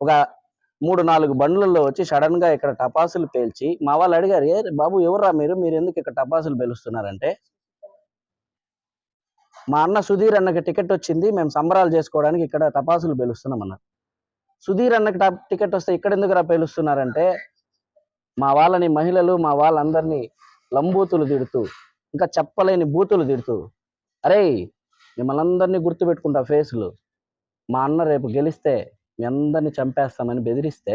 ఒక మూడు నాలుగు బండ్లలో వచ్చి సడన్గా ఇక్కడ టపాసులు పేల్చి మా వాళ్ళు అడిగారు ఏ బాబు ఎవర్రా మీరు? మీరు ఎందుకు ఇక్కడ టపాసులు పేలుస్తున్నారంటే? మా అన్న సుధీర్ అన్నకి టికెట్ వచ్చింది మేము సంబరాలు చేసుకోవడానికి ఇక్కడ టపాసులు పేలుస్తున్నాం అన్నారు. సుధీర్ అన్నకి టికెట్ వస్తే ఇక్కడ ఎందుకురా పేలుస్తున్నారంటే మా వాళ్ళని మహిళలు మా వాళ్ళందరినీ లంబూతులు తిడుతూ ఇంకా చెప్పలేని బూతులు తిడుతూ అరే మిమ్మల్ని అందరినీ గుర్తుపెట్టుకుంటా ఫేసులు. మా అన్న రేపు గెలిస్తే మీ అందరినీ చంపేస్తామని బెదిరిస్తే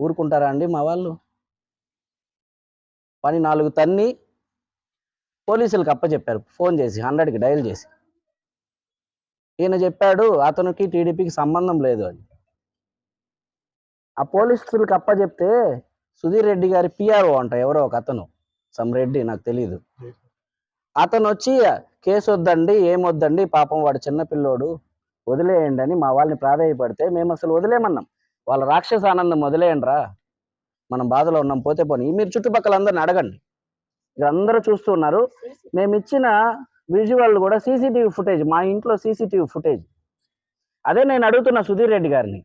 ఊరుకుంటారా అండి మా వాళ్ళు? పని నాలుగు తన్ని పోలీసులకు అప్పచెప్పారు ఫోన్ చేసి హండ్రెడ్కి డయల్ చేసి. ఈయన చెప్పాడు అతనికి టీడీపీకి సంబంధం లేదు అని. ఆ పోలీసులకు అప్పచెప్తే సుధీర్ రెడ్డి గారి పిఆర్ఓ అంట ఎవరో ఒక అతను. సమ్ రెడ్డి నాకు తెలియదు అతను వచ్చి కేసు వద్దండి ఏం వద్దండి పాపం వాడు చిన్న పిల్లోడు. వదిలేయండి అని మా వాళ్ళని ప్రాధాయపడితే మేము అసలు వదిలేమన్నాం. వాళ్ళ రాక్షస ఆనందం వదిలేయండి రా మనం బాధలో ఉన్నాం పోతే పోనీ. మీరు చుట్టుపక్కల అందరిని అడగండి. ఇక్కడ అందరూ చూస్తున్నారు మేము ఇచ్చిన విజువల్ కూడా సీసీటీవీ ఫుటేజ్ మా ఇంట్లో సీసీటీవీ ఫుటేజ్. అదే నేను అడుగుతున్న సుధీర్ రెడ్డి గారిని.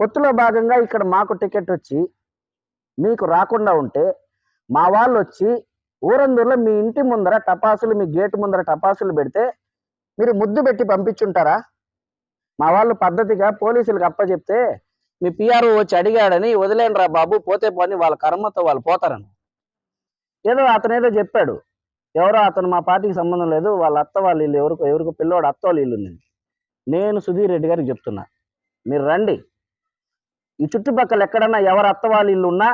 పొత్తులో భాగంగా ఇక్కడ మాకు టికెట్ వచ్చి మీకు రాకుండా ఉంటే మా వాళ్ళు వచ్చి ఊరందూరులో మీ ఇంటి ముందర టపాసులు మీ గేటు ముందర టపాసులు పెడితే మీరు ముద్దు పెట్టి పంపించుంటారా? మా వాళ్ళు పద్ధతిగా పోలీసులకు అప్పచెప్తే మీ పిఆర్ఓ వచ్చి అడిగాడని వదిలేండి రా బాబు పోతే పోని వాళ్ళ కర్మతో వాళ్ళు పోతారని. ఏదో అతను ఏదో చెప్పాడు. ఎవరో అతను మా పార్టీకి సంబంధం లేదు వాళ్ళ అత్త వాళ్ళ ఇల్లు ఎవరికో ఎవరికో పిల్లోడు అత్త వాళ్ళ ఇల్లు ఉంది నేను సుధీర్ రెడ్డి గారికి చెప్తున్నా మీరు రండి. ఈ చుట్టుపక్కల ఎక్కడన్నా ఎవరు అత్త వాళ్ళ ఇల్లు ఉన్నా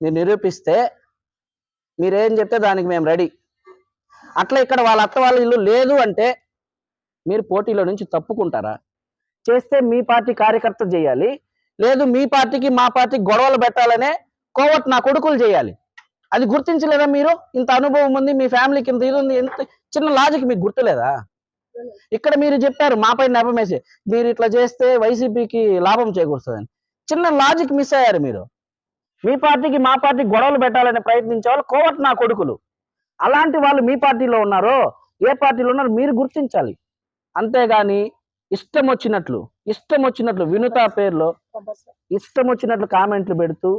మీరు నిరూపిస్తే మీరేం చెప్తే దానికి మేము రెడీ. అట్లా ఇక్కడ వాళ్ళ అత్త వాళ్ళ ఇల్లు లేదు అంటే మీరు పోటీలో నుంచి తప్పుకుంటారా? చేస్తే మీ పార్టీ కార్యకర్త చేయాలి లేదు మీ పార్టీకి మా పార్టీకి గొడవలు పెట్టాలనే కోవట్ నా కొడుకులు చేయాలి. అది గుర్తించలేదా మీరు? ఇంత అనుభవం ఉంది మీ ఫ్యామిలీకి ఇంత ఇది ఉంది ఎంత చిన్న లాజిక్ మీకు గుర్తులేదా? ఇక్కడ మీరు చెప్పారు మాపై నెపమేసి మీరు ఇట్లా చేస్తే వైసీపీకి లాభం చేకూరుస్తుందని. చిన్న లాజిక్ మిస్ అయ్యారు మీరు. మీ పార్టీకి మా పార్టీ గొడవలు పెట్టాలని ప్రయత్నించే వాళ్ళు కోవట్ నా కొడుకులు. అలాంటి వాళ్ళు మీ పార్టీలో ఉన్నారో ఏ పార్టీలో ఉన్నారో మీరు గుర్తించాలి. అంతేగాని ఇష్టం వచ్చినట్లు ఇష్టం వచ్చినట్లు వినుత పేరులో ఇష్టం వచ్చినట్లు కామెంట్లు పెడుతూ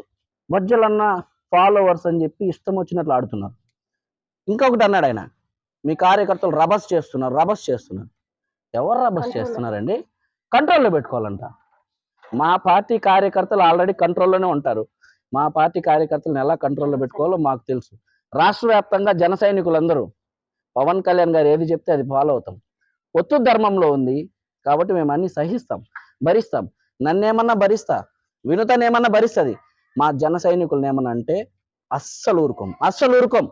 మధ్యలన్న ఫాలోవర్స్ అని చెప్పి ఇష్టం వచ్చినట్లు ఆడుతున్నారు. ఇంకొకటి అన్నాడు ఆయన మీ కార్యకర్తలు రబస్ చేస్తున్నారు రబస్ చేస్తున్నారు. ఎవరు రబస్ చేస్తున్నారండి? కంట్రోల్లో పెట్టుకోవాలంట. మా పార్టీ కార్యకర్తలు ఆల్రెడీ కంట్రోల్లోనే ఉంటారు. మా పార్టీ కార్యకర్తలను ఎలా కంట్రోల్లో పెట్టుకోవాలో మాకు తెలుసు. రాష్ట్ర వ్యాప్తంగా జన సైనికులందరూ పవన్ కళ్యాణ్ గారు ఏది చెప్తే అది ఫాలో అవుతాం. ఒత్తు ధర్మంలో ఉంది కాబట్టి మేము అన్ని సహిస్తాం భరిస్తాం. నన్నేమన్నా భరిస్తా వినుతనేమన్నా భరిస్తుంది. మా జన సైనికులనేమన్నా అంటే అస్సలు ఊరుకోం అస్సలు ఊరుకోం.